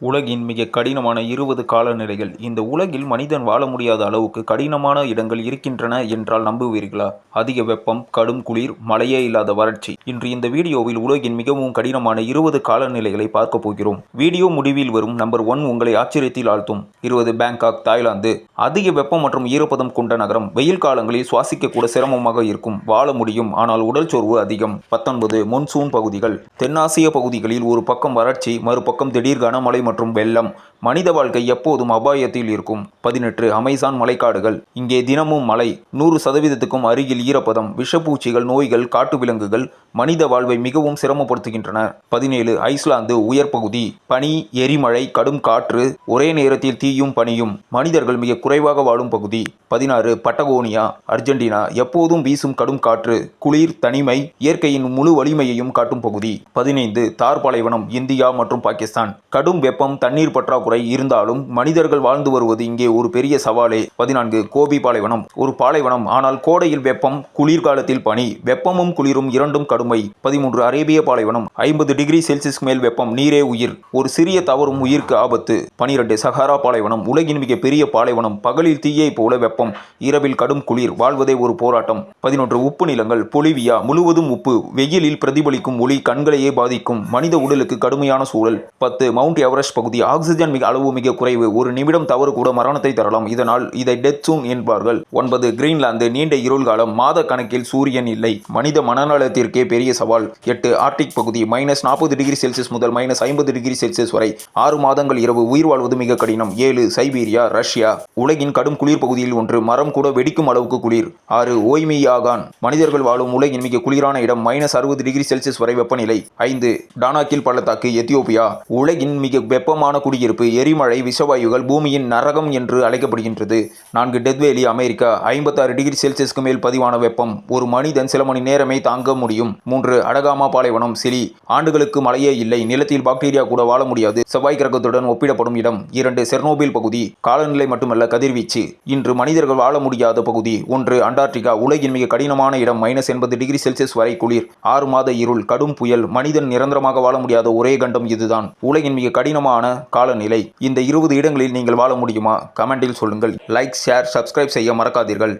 உலகின் மிக கடினமான இருபது காலநிலைகள். இந்த உலகில் மனிதன் வாழ முடியாத அளவுக்கு கடினமான இடங்கள் இருக்கின்றன என்றால் நம்புவீர்களா? அதிக வெப்பம் கடும் குளிர் மழையே இல்லாத வறட்சி. இன்று இந்த வீடியோவில் உலகின் மிகவும் கடினமான இருபது காலநிலைகளை பார்க்க போகிறோம். வீடியோ முடிவில் வரும் நம்பர் ஒன் உங்களை ஆச்சரியத்தில் ஆழ்த்தும். இருபது பேங்காக் தாய்லாந்து. அதிக வெப்பம் மற்றும் ஈரப்பதம் கொண்ட நகரம். வெயில் காலங்களில் சுவாசிக்க கூட சிரமமாக இருக்கும். வாழ முடியும் ஆனால் உடல் சோர்வு அதிகம். பத்தொன்பது மொன்சூன் பகுதிகள். தென்னாசிய பகுதிகளில் ஒரு பக்கம் வறட்சி மறுபக்கம் திடீர் கனமழை மற்றும் வெள்ளம். மனித வாழ்க்கை எப்போதும் அபாயத்தில் இருக்கும். பதினெட்டு அமேசான் மலைக்காடுகள். இங்கே தினமும் மழை. நூறு சதவீதத்துக்கும் அருகில் ஈரப்பதம். விஷப்பூச்சிகள் நோய்கள் காட்டு விலங்குகள் மனித வாழ்வை மிகவும் சிரமப்படுத்துகின்றன. பதினேழு ஐஸ்லாந்து உயர் பகுதி. பனி எரிமழை கடும் காற்று. ஒரே நேரத்தில் தீயும் பனியும் மனிதர்கள் மிக குறைவாக வாழும் பகுதி. பதினாறு பட்டகோனியா அர்ஜென்டினா. எப்போதும் வீசும் கடும் காற்று. குளிர் தனிமை இயற்கையின் முழு வலிமையையும் காட்டும் பகுதி. பதினைந்து தார் பாலைவனம் இந்தியா மற்றும் பாகிஸ்தான். கடும் வெப்பம் தண்ணீர் பற்றாக்குறை இருந்தாலும் மனிதர்கள் வாழ்ந்து வருவது இங்கே ஒரு பெரிய சவாலே. பதினான்கு கோபி பாலைவனம். ஒரு பாலைவனம் ஆனால் கோடையில் வெப்பம் குளிர்காலத்தில் பனி. வெப்பமும் குளிரும் இரண்டும் கடுமை. பதிமூன்று அரேபிய பாலைவனம். ஐம்பது டிகிரி செல்சியஸ் மேல் வெப்பம் நீரே உயிர். ஒரு சிறிய தவறும் உயிருக்கு ஆபத்து. பனிரெண்டு சஹாரா பாலைவனம். உலகின் மிக பெரிய பாலைவனம். பகலில் தீயை போல வெப்பம். இரவில் கடும் குளிர். வாழ்வதே ஒரு போராட்டம். பதினொன்று உப்பு நிலங்கள். பொலிவியா. முழுவதும் உப்பு. வெயிலில் பிரதிபலிக்கும் ஒளி கண்களையே பாதிக்கும். மனித உடலுக்கு கடுமையான சூழல். பத்து மவுண்ட் எவரெஸ்ட் பகுதி ஆக்சிஜன் மிக அளவு மிக குறைவு. ஒரு நிமிடம் தவறு கூட மரணத்தை தரலாம். இதனால் இதை டெத் சூன் என்பார்கள். ஒன்பது கிரீன்லாந்து நீண்ட இருள் காலம் மாத கணக்கில் சூரியன் இல்லை. மனித மனநலத்திற்கே பெரிய சவால். எட்டு ஆர்டிக் பகுதி மைனஸ் நாற்பது டிகிரி செல்சியஸ் முதல் மைனஸ் ஐம்பது டிகிரி செல்சியஸ் வரை. ஆறு மாதங்கள் இரவு உயிர் வாழ்வது மிக கடினம். ஏழு சைபீரியா ரஷ்யா. உலகின் கடும் குளிர் பகுதியில் ஒன்று. மரம் கூட வெடிக்கும் அளவுக்கு குளிர். ஆறு ஓய்மியாகான். மனிதர்கள் வாழும் உலகின் மிக குளிரான இடம் மைனஸ் அறுபது டிகிரி செல்சியஸ் வரை வெப்பநிலை. ஐந்து டானாக்கில் பள்ளத்தாக்கு எத்தியோப்பியா. உலகின் மிக வெப்பமான குடியிருப்பு எரிமழை விஷவாயுகள் பூமியின் நரகம் என்று அழைக்கப்படுகின்றது. நான்கு டெத்வேலி அமெரிக்கா ஐம்பத்தாறு டிகிரி செல்சியஸ்க்கு மேல் பதிவான வெப்பம். ஒரு மனிதன் சில மணி நேரமே தாங்க முடியும். மூன்று அடகாமா பாலைவனம் சிலி. ஆண்டுகளுக்கு மழையே இல்லை. நிலத்தில் பாக்டீரியா கூட வாழ முடியாது. செவ்வாய் கிரகத்துடன் ஒப்பிடப்படும் இடம். இரண்டு செர்னோபில் பகுதி. காலநிலை மட்டுமல்ல கதிர்வீச்சு. இன்று மனிதர்கள் வாழ முடியாத பகுதி. ஒன்று அண்டார்டிகா. உலகின் மிக கடினமான இடம். மைனஸ் எண்பது டிகிரி செல்சியஸ் வரை குளிர். ஆறு மாத இருள். கடும் புயல். மனிதன் நிரந்தரமாக வாழ முடியாத ஒரே கண்டம் இதுதான். உலகின் மிக கடினமான காலநிலை. இந்த இருபது இடங்களில் நீங்கள் வாழ முடியுமா? கமெண்டில் சொல்லுங்கள். லைக் ஷேர் சப்ஸ்கிரைப் செய்ய மறக்காதீர்கள்.